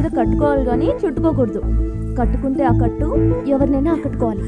చీర కట్టుకోవాలి కానీ చుట్టుకోకూడదు. కట్టుకుంటే ఆ కట్టు ఎవరినైనా ఆకట్టుకోవాలి.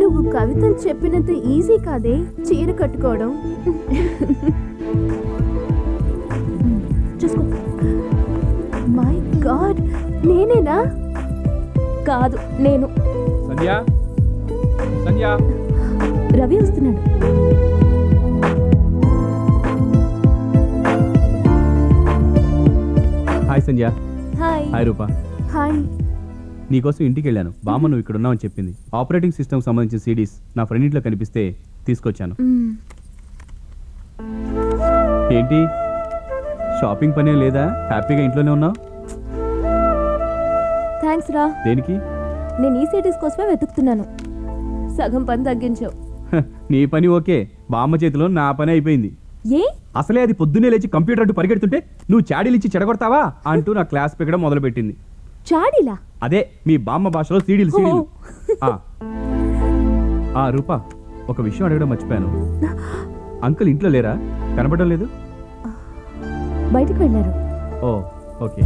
నువ్వు కవితలు చెప్పినంత ఈజీ కాదే చీర కట్టుకోవడం. చూసుకో. మై గాడ్ నేనేనా? కాదు నేను. సంధ్య? సంధ్య? రవి వస్తున్నాడు. Hi Sandhya. Hi Rupa. Hi. నీకోసం ఇంటికి వెళ్ళాను బామ్మ నువ్వు ఇక్కడ ఉన్నావని చెప్పింది. ఆపరేటింగ్ సిస్టమ్ సంబంధించిన సిడీస్ నా ఫ్రెండ్ ఇంట్లో కనిపిస్తే తీసుకొచ్చాను. ఏంటి? షాపింగ్ పనే లేదా? హ్యాపీగా ఇంట్లోనే ఉన్నావు? థ్యాంక్స్ రా. దేనికి? నేను ఈ సిటీస్ కోసమే వెతుకుతున్నాను. సగం పని తగ్గించావు. నీ పని ఓకే. బామ్మ చేతిలో నా పని అయిపోయింది. ఏ? అసలే అది పొద్దున్నే లేచి కంప్యూటర్ అడ్డు పరిగెడుతుంటే నువ్వు చాడీలిచ్చి చెడగొడతావా అంటూ నా క్లాస్ పెక్కడం మొదలుపెట్టింది. చాడీలా? అదే మీ బామ్మ భాషలో సీడీలు సీడీలు. ఆ. ఆ రూపా ఒక విషయం అడగడం మర్చిపోయాను. అంకుల్ ఇంట్లో లేరా? కనబడడం లేదు? బయటికి వెళ్ళారు. ఓ ఓకే.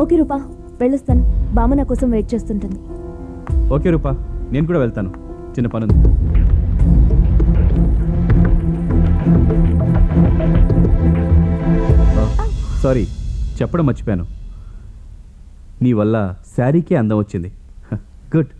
ఓకే రూపా వెళ్ళొస్తాను. బామ్మ నా కోసం వెయిట్ చేస్తుంటుంది. ఓకే రూపా నేను కూడా వెళ్తాను. చిన్న పని సారీ చెప్పడం మర్చిపోయాను. నీ వల్ల శారీకే అందం వచ్చింది. గుడ్.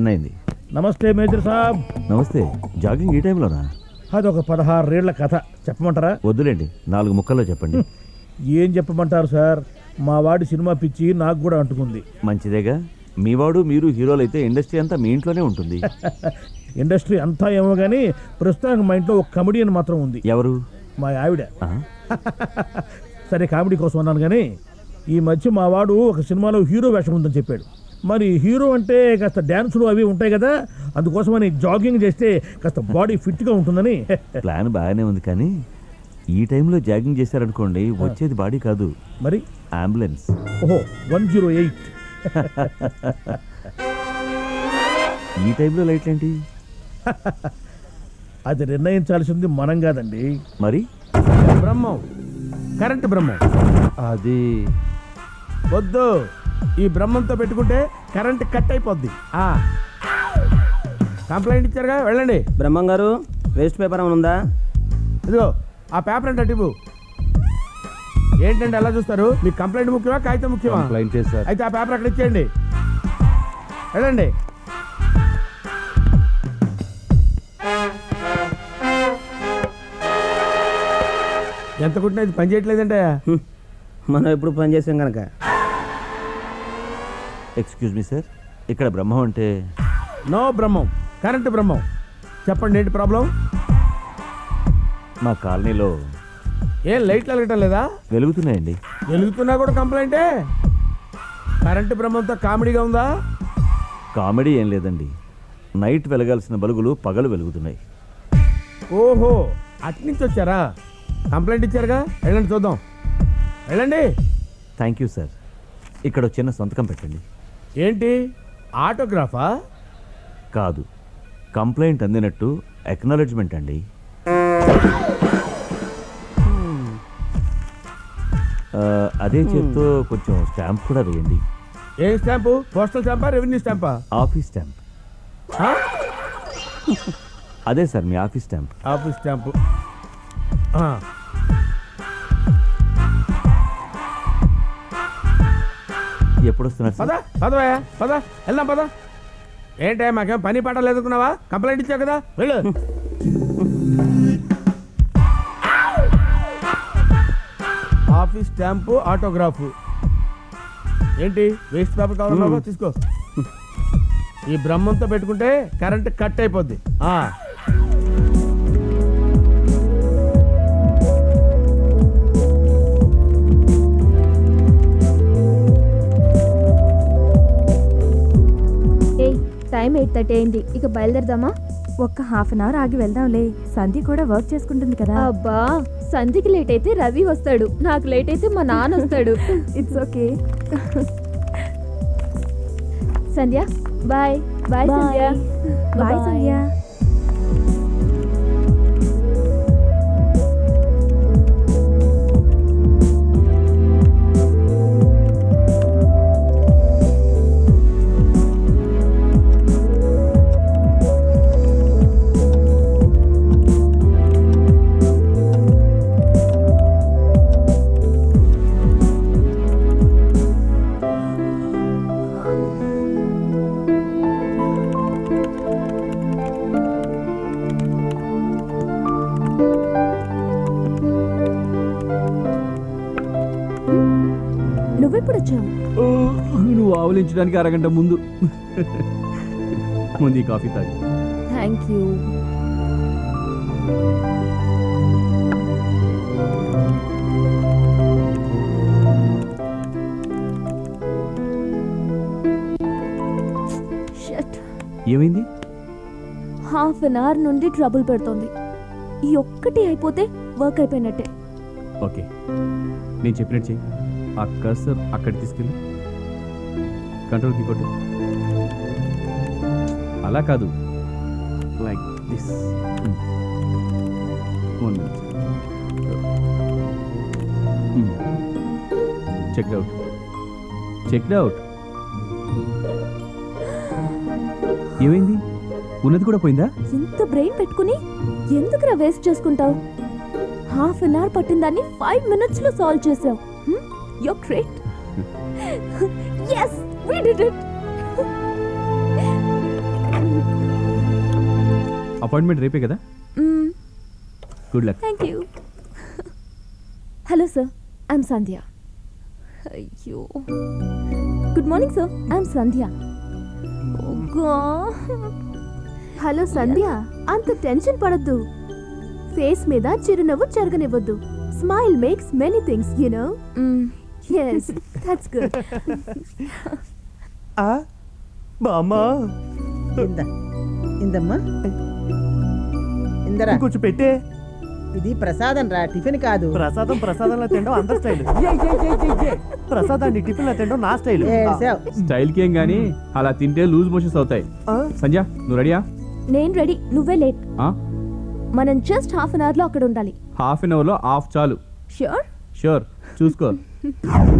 టెన్ అయింది నమస్తే మేజర్ సాబ్. నమస్తే. జాగింగ్ ఈ టైంలోనా? అదొక పదహారేళ్ళ కథ. చెప్పమంటారా? వద్దులేండి. నాలుగు ముక్కల్లో చెప్పండి. ఏం చెప్పమంటారు సార్? మా వాడి సినిమా పిచ్చి నాకు కూడా అంటుకుంది. మంచిదేగా. మీ వాడు మీరు హీరోలు అయితే ఇండస్ట్రీ అంతా మీ ఇంట్లోనే ఉంటుంది. ఇండస్ట్రీ అంతా ఏమో కానీ ప్రస్తుతానికి మా ఇంట్లో ఒక కమెడియన్ మాత్రం ఉంది. ఎవరు? మా ఆవిడ? సరే కామెడీ కోసం అన్నాను కానీ ఈ మధ్య మా వాడు ఒక సినిమాలో హీరో వేషం ఉందని చెప్పాడు. మరి హీరో అంటే కాస్త డ్యాన్సులు అవి ఉంటాయి కదా అందుకోసమని జాగింగ్ చేస్తే కాస్త బాడీ ఫిట్గా ఉంటుందని. ప్లాన్ బాగానే ఉంది కానీ ఈ టైంలో జాగింగ్ చేశారనుకోండి వచ్చేది బాడీ కాదు. మరి? అంబులెన్స్ ఓహో వన్ జీరో ఎయిట్. ఈ టైంలో లైట్లు ఏంటి? అది నిర్ణయించాల్సింది మనం కాదండి. మరి? బ్రహ్మం. కరెంట్ బ్రహ్మం. అది వద్దు. ఈ బ్రహ్మంతో పెట్టుకుంటే కరెంట్ కట్ అయిపోద్ది. ఆ. కంప్లైంట్ ఇచ్చారుగా వెళ్ళండి. బ్రహ్మం గారు వేస్ట్ పేపర్ ఏమైనా ఉందా? ఇదిగో ఆ పేపర్ అంటే ఇవ్వు. ఏంటంటే ఎలా చూస్తారు? మీకు కంప్లైంట్ ముఖ్యమా కాగితం ముఖ్యమా? కంప్లైంట్ చేశారు. అయితే ఆ పేపర్ అక్కడ ఇచ్చేయండి. వెళ్ళండి. ఎంత కుట్టినా ఇది పని చేయట్లేదంటే. మనం ఎప్పుడు పని చేసాం కనుక. ఎక్స్క్యూజ్ మీ సార్ ఇక్కడ బ్రహ్మం అంటే? నో బ్రహ్మం. కరెంట్ బ్రహ్మం. చెప్పండి ఏంటి ప్రాబ్లం మా కాలనీలో ఏం లైట్లు వెలగటం లేదా? వెలుగుతున్నాయండి. వెలుగుతున్నా కూడా కంప్లైంటే కరెంటు బ్రహ్మంతో కామెడీగా ఉందా? కామెడీ ఏం లేదండి. నైట్ వెలగాల్సిన బలుగులు పగలు వెలుగుతున్నాయి. ఓహో అట్నుంచి వచ్చారా? కంప్లైంట్ ఇచ్చారుగా? వెళ్ళండి చూద్దాం. వెళ్ళండి. థ్యాంక్ యూ సార్ ఇక్కడ చిన్న సంతకం పెట్టండి. ఏంటి? ఆటోగ్రాఫా? కాదు. కంప్లైంట్ అందినట్టు ఎక్నాలెడ్జ్మెంట్ అండి. అదే చేత్తో కొంచెం స్టాంప్ కూడా వేయండి. ఏ స్టాంపు? పోస్టల్ స్టాంపా రెవెన్యూ స్టాంపా? Office stamp? అదే సార్ మీ ఆఫీస్ స్టాంప్. Office stamp. ఎప్పుడు వస్తున్నారు పద పదవయ్యా పద వెళ్దాం పద. ఏంటే మాకేం పని పాట లేదుకున్నావా కంప్లైంట్ ఇచ్చావు కదా వెళ్ళు. Office stamp autograph. ఏంటి వేస్ట్ పేపర్ కావాలన్నావా తీసుకో. ఈ బ్రహ్మంతో పెట్టుకుంటే కరెంట్ కట్ అయిపోద్ది. టైం ఎయిట్ థర్టీ అయింది. ఇక బయలుదేరదామా? ఒక్క హాఫ్ అన్ అవర్ ఆగి వెళ్దాంలే. సంధి కూడా వర్క్ చేసుకుంటుంది కదా. అబ్బా సంధికి లేట్ అయితే రవి వస్తాడు. నాకు లేట్ అయితే మా నాన్న వస్తాడు. It's okay Sandhya bye bye Sandhya. Bye Sandhya. నువ్వు ఆవలించడానికి అరగంట ముందు. ముందు ఈ కాఫీ తాగి. థ్యాంక్ యూ షట్ ఏమైంది? హాఫ్ అన్ అవర్ నుండి ట్రబుల్ పెడుతోంది. ఈ ఒక్కటి అయిపోతే వర్క్ అయిపోయినట్టే. ఓకే నేను చెప్పినట్టు చెయ్యి ఆ కర్సర్ అక్కడ తీసుకెళ్ళి. కంట్రోల్ కీ కొట్టు. అలా కాదు. Like this one check out check out ఏమైంది? ఉన్నది కూడా పోయిందా? ఎంత బ్రెయిన్ పెట్టుకుని ఎందుకురా వేస్ట్ చేసుకుంటావు? హాఫ్ అన్ అవర్ పట్టిన దాన్ని ఫైవ్ మినిట్స్లో సాల్వ్ చేసావు. Yo great yes we did it appointment రేపే కదా? Good luck thank you hello sir I'm Sandhya అయ్యో good morning sir I'm Sandhya hello Sandhya అంత టెన్షన్ పడద్దు. ఫేస్ మీద చిరునవ్వు చెరగనివ్వద్దు. Smile makes many things you know yes that's good బామ్మా ఇంద ఇందమ్మా ఇందరా కొంచెం పెట్టే ఇది ప్రసాదం రా టిఫిన్ కాదు ప్రసాదం ప్రసాదంలో తినడం అందరి స్టైల్ ప్రసాదాన్ని టిఫిన్లో తినడం నా స్టైల్. స్టైల్కి ఏం కానీ అలా తింటే లూజ్ మోషన్స్ అవుతాయి సంధ్య నువ్వు రెడీయా నేను రెడీ నువ్వే లేట్ మనం జస్ట్ హాఫ్ అన్ అవర్లో అక్కడ ఉండాలి హాఫ్ అన్ అవర్లో హాఫ్ చాలు ష్యూర్ షూర్ చూసుకో